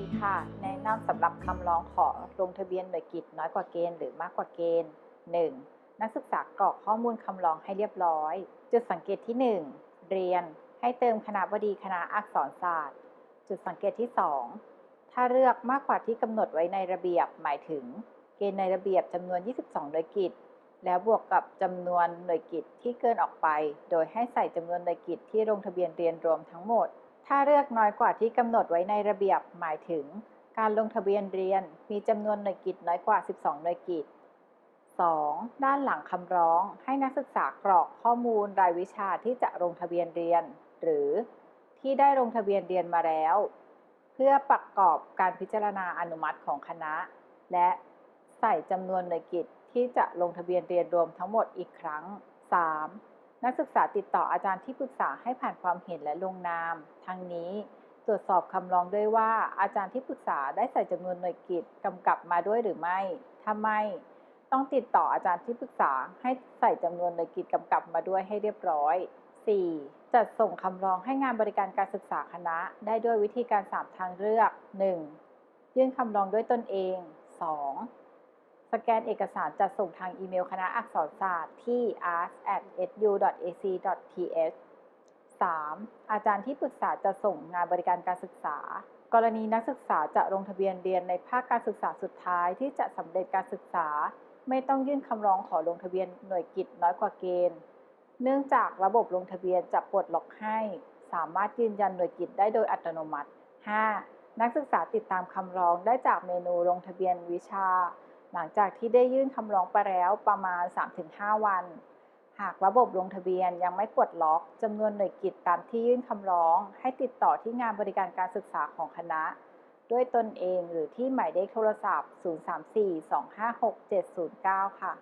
ดีค่ะในำสำหรับคำร้องขอลงทะเบียนหน่วยกิจน้อยกว่าเกณฑ์หรือมากกว่าเกณฑ์ 1. นักศึกษากรอกข้อมูลคำร้องให้เรียบร้อย จุดสังเกตที่ 1 เรียนให้เติมคณะบดีคณะอักษรศาสตร์ จุดสังเกตที่ 2 ถ้าเลือกมากกว่าที่กำหนดไว้ในระเบียบหมายถึง เกณฑ์ในระเบียบจำนวน 22 หน่วยกิจ แล้วบวกกับจำนวนหน่วยกิจที่เกินออกไป โดยให้ใส่จำนวนหน่วยกิจที่ลงทะเบียนเรียนรวมทั้งหมด ถ้าเลือกน้อยกว่าที่กำหนดไว้ในระเบียบหมายถึง การลงทะเบียนเรียนมีจำนวนหน่วยกิจน้อยกว่า 12 หน่วยกิจ 2. ด้านหลังคำร้องให้นักศึกษากรอกข้อมูลรายวิชาที่จะลงทะเบียนเรียน หรือที่ได้ลงทะเบียนเรียนมาแล้ว เพื่อประกอบการพิจารณาอนุมัติของคณะ และใส่จำนวนหน่วยกิจที่จะลงทะเบียนเรียนรวมทั้งหมดอีกครั้ง 3. นักศึกษาติดต่ออาจารย์ที่ปรึกษาให้ผ่านความเห็นและลงนาม ทั้งนี้ตรวจสอบคำร้องด้วยว่าอาจารย์ที่ปรึกษาได้ใส่จำนวนหน่วยกิจกำกับมาด้วยหรือไม่ ถ้าไม่ ต้องติดต่ออาจารย์ที่ปรึกษาให้ใส่จำนวนหน่วยกิจกำกับมาด้วยให้เรียบร้อย 4. จัดส่งคำร้องให้งานบริการการศึกษาคณะ ได้ด้วยวิธีการ 3 ทางเลือก 1. ยื่นคำร้องด้วยตนเอง 2. สแกนเอกสารจัดส่งทางอีเมลคณะอักษรศาสตร์ที่ ars@su.ac.th 3. อาจารย์ที่ปรึกษาจะส่งงานบริการการศึกษา กรณีนักศึกษาจะลงทะเบียนเรียนในภาคการศึกษาสุดท้ายที่จะสำเร็จการศึกษา ไม่ต้องยื่นคำร้องขอลงทะเบียนหน่วยกิจน้อยกว่าเกณฑ์ เนื่องจากระบบลงทะเบียนจะปลดล็อกให้ สามารถยืนยันหน่วยกิจได้โดยอัตโนมัติ 5. นักศึกษาติดตามคำร้องได้จากเมนูลงทะเบียนวิชา หลังจากที่ได้ยื่นคำร้องไปแล้วประมาณ 3-5 วัน หากระบบลงทะเบียนยังไม่กดล็อกจำนวนหน่วยกิจตามที่ยื่นคำร้อง ให้ติดต่อที่งานบริการการศึกษาของคณะ ด้วยตนเองหรือที่หมายเลขโทรศัพท์ 034 256 709 ค่ะ